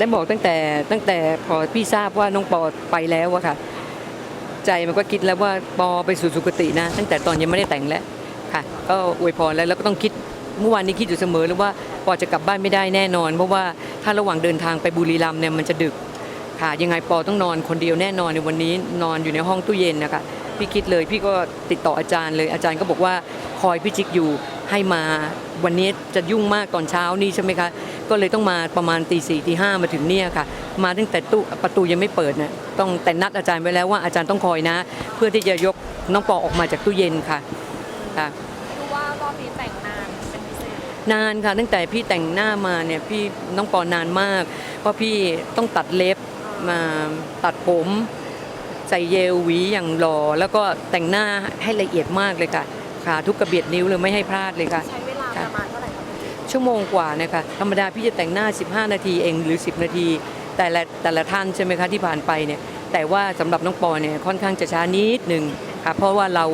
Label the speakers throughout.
Speaker 1: ได้บอกตั้งแต่ตั้งแต่พอพี่ทราบว่าน้องปอไปแล้วอะค่ะ ใจมันก็คิดแล้วว่าปอไปสู่สุคตินะ ตั้งแต่ตอนยังไม่ได้แต่งแล้วค่ะ ก็อวยพรแล้วแล้วก็ต้องคิดเมื่อวานนี้คิดอยู่เสมอเลยว่าปอจะกลับบ้านไม่ได้แน่นอน เพราะว่าถ้าระหว่างเดินทางไปบุรีรัมย์เนี่ยมันจะดึกค่ะยังไงปอต้องนอนคนเดียวแน่นอนในวันนี้นอนอยู่ในห้องตู้เย็นนะคะพี่คิดเลยพี่ก็ติดต่ออาจารย์เลยอาจารย์ก็บอกว่าคอยพี่จิ๊กอยู่ ให้มาวันนี้จะยุ่งมากตอนเช้านี่ใช่ไหมคะ ก็เลยต้องมาประมาณตีสี่ตีห้ามาถึงเนี่ยค่ะ มาตั้งแต่ตู้ประตูยังไม่เปิดนะต้องแต่นัดอาจารย์ไว้แล้วว่าอาจารย์ต้องคอยนะ เพื่อที่จะยกน้องปอออกมาจากตู้เย็นค่ะค่ะ
Speaker 2: ดูว่ารอบนี้แต่งนานเป็นพิเศษ
Speaker 1: นานค่ะ ตั้งแต่พี่แต่งหน้ามาเนี่ยพี่น้องปอนานมาก เพราะพี่ต้องตัดเล็บมาตัดผมใส่เยลหวีอย่างหล่อแล้วก็แต่งหน้าให้ละเอียดมากเลยค่ะ ค่ะ ทุกกระเบียดนิ้วเลยไม่ให้พลาดเลยค่ะ
Speaker 2: ใช้เวลาประมาณเท่าไหร่คะพี่
Speaker 1: ชั่วโมงกว่าเนี่ยค่ะธรรมดาพี่จะแต่งหน้า 15 นาทีเองหรือ 10 นาที แต่ละแต่ละท่านใช่ไหมคะที่ผ่านไปเนี่ยแต่ว่าสำหรับน้องปอเนี่ยค่อนข้างจะช้านิดหนึ่งค่ะเพราะว่าเรา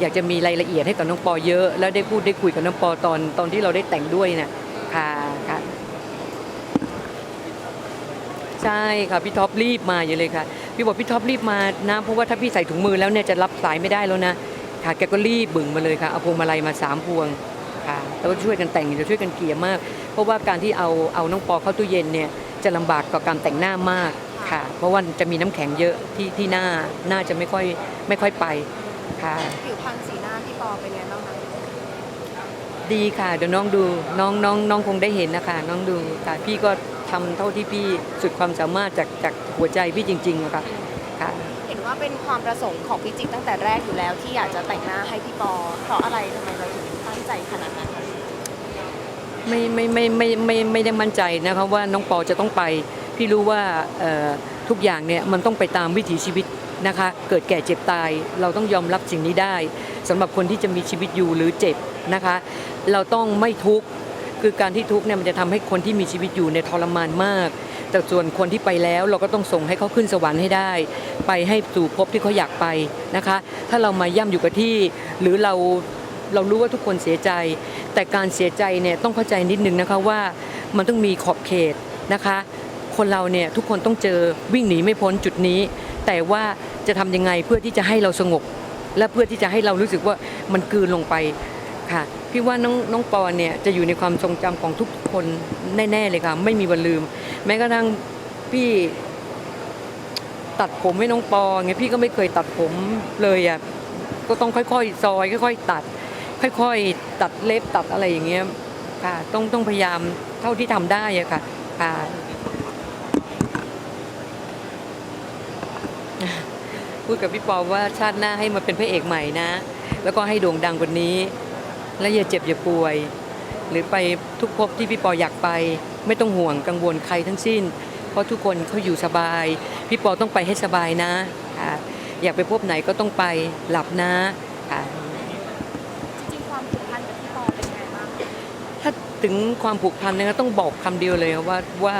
Speaker 1: อยากจะมีรายละเอียดให้กับน้องปอเยอะ แล้วได้พูดได้คุยกับน้องปอตอนตอนที่เราได้แต่งด้วยเนี่ยค่ะค่ะใช่ค่ะพี่ท็อปรีบมาอยู่เลยค่ะ พี่บอกพี่ท็อปรีบมานะเพราะว่าถ้าพี่ใส่ถุงมือแล้วเนี่ยจะรับสายไม่ได้แล้วนะ ค่ะแกก็รีบบึ่งมาเลยค่ะเอาพวงมาลัยมาสามพวงค่ะแล้วก็ช่วยกันแต่งจะช่วยกันเกลี่ยมาก เพราะว่าการที่เอาเอาน้องปอเข้าตู้เย็นเนี่ยจะลำบากกับการแต่งหน้ามากค่ะ เพราะว่าจะมีน้ำแข็งเยอะที่ที่หน้าหน้าจะไม่ค่อยไม่ค่อยไปค่ะ
Speaker 2: ผิวพรรณสีหน้าพี่ปอเป็นไงบ้างคะ
Speaker 1: ดีค่ะเดี๋ยวน้องดูน้องน้องน้องคงได้เห็นนะคะน้องดูค่ะพี่ก็ทำเท่าที่พี่สุดความสามารถจากจากหัวใจพี่จริงๆอะค่ะค่ะ
Speaker 2: เห็น ว่าเป็นความประสงค์ของพี่จิ๊กตั้งแต่แรกอยู่แล้วที่อยากจะแต่งหน้าให้พี่ปอ เพราะอะไรทำไมเราถึงตั้งใจขนาดนั้นคะ
Speaker 1: ไม่ไม่ไม่ไม่ไม่ไม่ได้มั่นใจนะคะว่าน้องปอจะต้องไป พี่รู้ว่าเอ่อทุกอย่างเนี่ยมันต้องไปตามวิถีชีวิตนะคะ เกิดแก่เจ็บตาย เราต้องยอมรับสิ่งนี้ได้สำหรับคนที่จะมีชีวิตอยู่หรือเจ็บนะคะ เราต้องไม่ทุกข์ คือการที่ทุกข์เนี่ยมันจะทำให้คนที่มีชีวิตอยู่เนี่ยทรมานมาก แต่ส่วนคนที่ไปแล้วเราก็ต้องส่งให้เขาขึ้นสวรรค์ให้ได้ ไปให้สู่ภพที่เขาอยากไปนะคะ ถ้าเรามาย่ำอยู่กับที่ หรือเราเรารู้ว่าทุกคนเสียใจ แต่การเสียใจเนี่ยต้องเข้าใจนิดนึงนะคะว่ามันต้องมีขอบเขตนะคะ คนเราเนี่ยทุกคนต้องเจอวิ่งหนีไม่พ้นจุดนี้ แต่ว่าจะทำยังไงเพื่อที่จะให้เราสงบ และเพื่อที่จะให้เรารู้สึกว่ามันกืนลงไป ค่ะ พี่ว่าน้องน้องปอนเนี่ยจะอยู่ในความทรงจำของทุกคนแน่ๆเลยค่ะ ไม่มีวันลืม แม้กระทั่งพี่ตัดผมให้น้องปอไงพี่ก็ไม่เคยตัดผมเลยอะก็ต้องค่อยๆ ซอย ค่อย ๆ ตัด ค่อย ๆ ตัดเล็บตัดอะไรอย่างเงี้ยค่ะต้องต้องพยายามเท่าที่ทำได้อะค่ะค่ะ พูดกับพี่ปอว่าชาติหน้าให้มาเป็นพระเอกใหม่นะ แล้วก็ให้โด่งดังกว่านี้ และอย่าเจ็บอย่าป่วย หรือไปทุกภพที่พี่ปออยากไป ไม่ต้องห่วงกังวลใครทั้งสิ้น เพราะทุกคนเขาอยู่สบาย พี่ปอต้องไปให้สบายนะค่ะอยากไปพบไหนก็ต้องไปหลับนะค่ะ
Speaker 2: จริงๆความผูกพันกับพี่ปอเป็นไงบ้าง
Speaker 1: ถ้าถึงความผูกพันนะคะต้องบอกคำเดียวเลยว่าว่า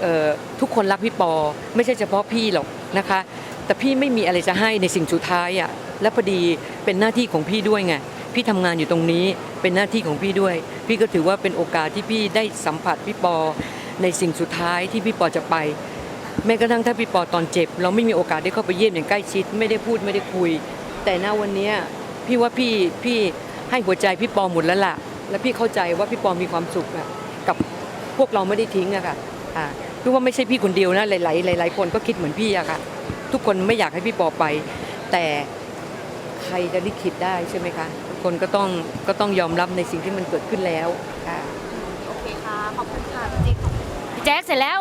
Speaker 1: เอ่อทุกคนรักพี่ปอ ไม่ใช่เฉพาะพี่หรอกนะคะ แต่พี่ไม่มีอะไรจะให้ในสิ่งสุดท้ายอะและพอดีเป็นหน้าที่ของพี่ด้วยไง พี่ทำงานอยู่ตรงนี้เป็นหน้าที่ของพี่ด้วย พี่ก็ถือว่าเป็นโอกาสที่พี่ได้สัมผัสพี่ปอในสิ่งสุดท้ายที่พี่ปอจะไป แม้กระทั่งถ้าพี่ปอตอนเจ็บ เราไม่มีโอกาสได้เข้าไปเยี่ยมอย่างใกล้ชิด ไม่ได้พูดไม่ได้คุย แต่ณวันนี้พี่ว่าพี่พี่ให้หัวใจพี่ปอหมดแล้วล่ะ และพี่เข้าใจว่าพี่ปอมีความสุขอะกับพวกเราไม่ได้ทิ้งอะค่ะอ่าพี่ว่าไม่ใช่พี่คนเดียวนะหลายๆหลาย ๆ คนก็คิดเหมือนพี่อะค่ะทุกคนไม่อยากให้พี่ปอไป แต่ใครจะลิขิตได้ใช่ไหมคะ คนก็ต้องก็ต้องยอมรับในสิ่งที่มันเกิดขึ้นแล้วค่ะ
Speaker 2: โอเคค่ะ ขอบคุณค่ะพี่จิ๊กขอบคุณพี่แจ๊คเสร็จแล้ว